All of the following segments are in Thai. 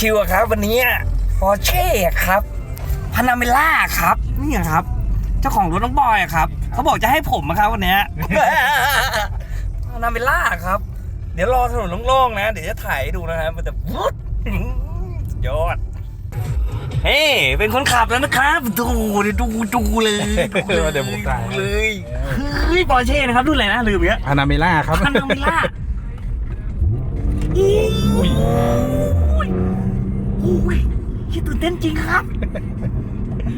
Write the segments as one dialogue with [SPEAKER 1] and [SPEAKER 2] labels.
[SPEAKER 1] ชิวๆอะครับ วันนี้ปอร์เช่ครับพานาเมล่าครับ นี่ครับ เจ้าของรถน้องบอยอะครับ เขาบอกจะให้ผมอะครับวันเนี้ยพานาเมล่าครับ เดี๋ยวรอถนนโล่งๆนะ เดี๋ยวจะถ่ายให้ดูนะครับมันจะวุดยอดเฮ้ยเป็นคนขับแล้วนะครับ ดูดิดูดูเลย
[SPEAKER 2] เดี๋ยวผมถ่าย
[SPEAKER 1] ดูเลยเฮ้ยปอร์เช่นะครับรุ่นอะไรนะลืมอีกแล้ว
[SPEAKER 2] พานาเมล่าครับ
[SPEAKER 1] พานาเมล่า อุ้ยคิดตื่นเต้นจริงครับ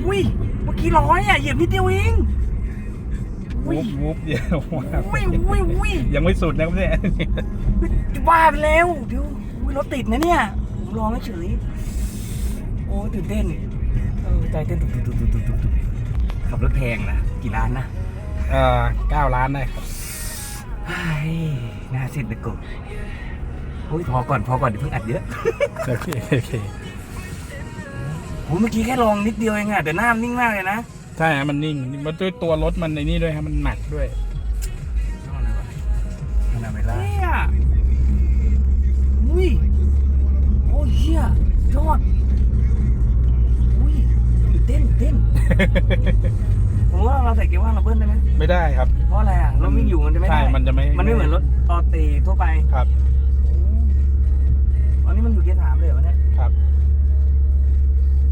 [SPEAKER 1] อุ้ยเมื่อกี้ร้อยอะเหยียบนิดเดียวเองอุ้
[SPEAKER 2] วุ
[SPEAKER 1] ย
[SPEAKER 2] บวุบเดียว
[SPEAKER 1] อุ้ยอุ้ยอุ้ย
[SPEAKER 2] ยังไม่สุดนะครับเนี่ย
[SPEAKER 1] บ้าไปแล้วเดี๋ยวอุ้ยรถติดนะเนี่ยผมรอไม่เฉยโอ้ยตื่นเต้นเออใจเต้นตุบตุบตุบตุบตุบตุบขับรถแพงนะกี่ล้านนะ
[SPEAKER 2] เอ่อเก้าล้านได้ครับ
[SPEAKER 1] เฮ้ยน่าเส้นตะกุโอ้ยพอก่อนพอก่อนเดี๋ยวเพิ่งอัดเยอะ
[SPEAKER 2] โอเคโอเค
[SPEAKER 1] โอ้ยเมื่อกี้แค่ลองนิดเดียวเองอะแต่หน้ามันนิ่งมากเลยนะ
[SPEAKER 2] ใช่ฮะมันนิ่งมันด้วยตัวรถมันในนี่ด้วยครับมันหนักด้วย
[SPEAKER 1] พานาเมล่าเนี่ยอุ้ยโอ้ยเฮียยอดอุ้ยตื่นเต้นตื่นเต้นผมว่าเราใส่เกียร์ว่างเราเบิ้ลได้ไหม
[SPEAKER 2] ไม่ได้ครับ
[SPEAKER 1] เพราะอะไรอะเราวิ่งอยู่มันจะไม่ได้
[SPEAKER 2] ใช่มันจะไม่
[SPEAKER 1] มันไม่เหมือนรถออเตทั่วไป
[SPEAKER 2] ครับ
[SPEAKER 1] อั นนี้มันอยู่เกียร์สามเลยเหรอวะเนี่ย
[SPEAKER 2] ครับ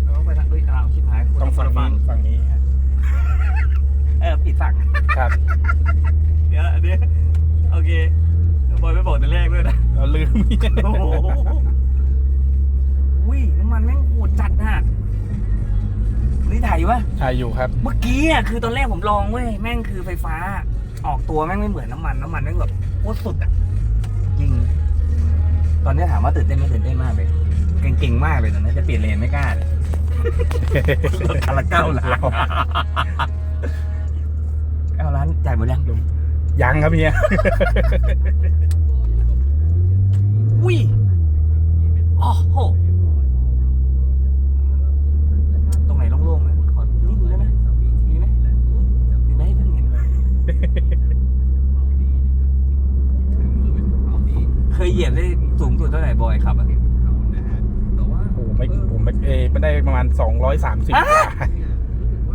[SPEAKER 1] เราต้องไปทางเอ้ยอ้าวชิบหาย
[SPEAKER 2] ต้องฝั่งนี้ฝั่งนี้ฮะ
[SPEAKER 1] เออปิดฝั่ง
[SPEAKER 2] ครับ
[SPEAKER 1] เดี๋ยวเดี๋ยวโอเคบอยไม่บอกแต่แรกด้วยนะ
[SPEAKER 2] เราลืม
[SPEAKER 1] โอ้โหอุ้ยน้ำมันแม่งโหดจัดน่ะนี่ถ่ายอยู่ปะ
[SPEAKER 2] ถ่ายอยู่ครับ
[SPEAKER 1] เมื่อกี้อะคือตอนแรกผมลองเว้ยแม่งคือไฟฟ้า ออกตัวแม่งไม่เหมือนน้ำมันน้ำมันแม่งแบบโคตรสุดอะจริง ตอนนี้ถามว่าตื่นเต้นไหมตื่นเต้นมากเลยเก่งๆมากเลยตอนนี้จะเปลี่ยนเลนไม่กล้าเลยรถคันละเก้าล้านเก้าล้านจ่ายหมดยัง
[SPEAKER 2] ยังครับเฮีย
[SPEAKER 1] อุ้ยโอ้โหตรงไหนโล่งๆนะขอนิดนึงได้ไหมมีไหมมีไหมให้เพิ่งเห็น เคยเหยียบได้สูงสุดเท่าไหร่บอยครับอะ
[SPEAKER 2] โอ้โหไม่ผมไม่เอไม่ได้ประมาณ 230
[SPEAKER 1] อะ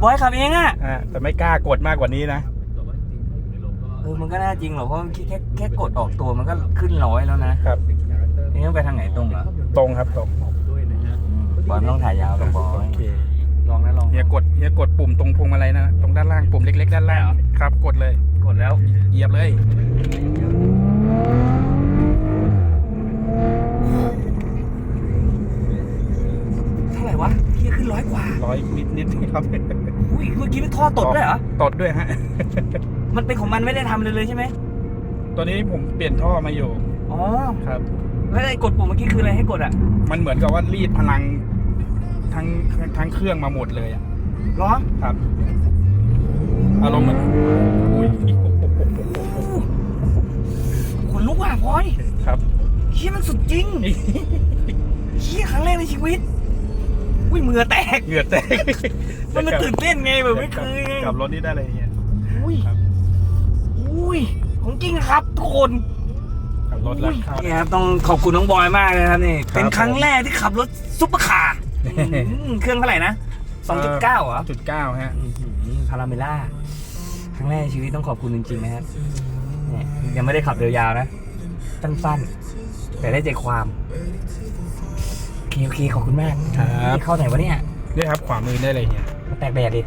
[SPEAKER 1] บอยขับเองอะ
[SPEAKER 2] อ่าแต่ไม่กล้ากดมากกว่านี้นะ
[SPEAKER 1] เออมันก็น่าจริงหรอกเพราะมันแค่แค่แค่กดออกตัวมันก็ขึ้นร้อยแล้วนะครับ นี่ต้องไปทางไหนตรงเหรอ
[SPEAKER 2] ตรงครับตรง
[SPEAKER 1] บอยไม่ต้องถ่ายยาวหรอกบอ
[SPEAKER 2] โอยเค
[SPEAKER 1] ลองนะลอง
[SPEAKER 2] เฮียกดเฮียกดปุ่มตรงพวงมาลัยนะ ตรงด้านล่างปุ่มเล็ก ๆ ด้านล่างครับกดเลย
[SPEAKER 1] กดแล้ว
[SPEAKER 2] เหยียบเลย
[SPEAKER 1] นร้อยกว่า
[SPEAKER 2] ร้อยนิดนิดๆครับ
[SPEAKER 1] อุ้ยเมื่อกี้มันท่อตดด้วยเหรอ
[SPEAKER 2] ตดด้วยฮะ
[SPEAKER 1] มันเป็นของมันไม่ได้ทำเลยเลยใช่ไหม
[SPEAKER 2] ตัวนี้ผมเปลี่ยนท่อมาอยู่
[SPEAKER 1] อ๋อ
[SPEAKER 2] ครับ
[SPEAKER 1] แล้วไอ้กดปุ่มเมื่อกี้คืออะไรให้กดอะ
[SPEAKER 2] มันเหมือนกับว่ารีดพลังทั้งทั้งเครื่องมาหมดเลยอะ
[SPEAKER 1] เหรอ
[SPEAKER 2] ครับอารมณ์เหมือนอุ้ย
[SPEAKER 1] ขนลุกอะพลอย
[SPEAKER 2] ครับ
[SPEAKER 1] เฮียมันสุดจริงเฮียครั้งแรกในชีวิต อุ้ยมือแตก
[SPEAKER 2] เหงื่อแตก
[SPEAKER 1] มันมันตื่นเต้นไงแบบไม่เคยไง
[SPEAKER 2] กับรถนี้ได้เลยเนี่ย
[SPEAKER 1] อุ้ย
[SPEAKER 2] ครับ
[SPEAKER 1] อุ้ยของจริงนะครับทุกคน
[SPEAKER 2] กับรถแล้วครับ
[SPEAKER 1] นี่ครับต้องขอบคุณน้องบอยมากเลยครับนี่
[SPEAKER 2] ครับ
[SPEAKER 1] เป็นครั้งแรกที่ขับรถซุปเปอร์คาร์อืมเครื่องเท่าไหร่นะ2.9เหรอ
[SPEAKER 2] จุดเก้าฮะ
[SPEAKER 1] พาราเมล่าครั้งแรกในชีวิตต้องขอบคุณจริงๆนะครับเนี่ยยังไม่ได้ขับเร็วยาวนะสั้นๆแต่ได้ใจความ โอเคโอเค ขอบคุณมาก
[SPEAKER 2] ครับ
[SPEAKER 1] นี่เข้าไหนวะเนี่ย
[SPEAKER 2] นี่ครับ ขวามือได้เลยเนี่ย
[SPEAKER 1] มาแตกแดดดิ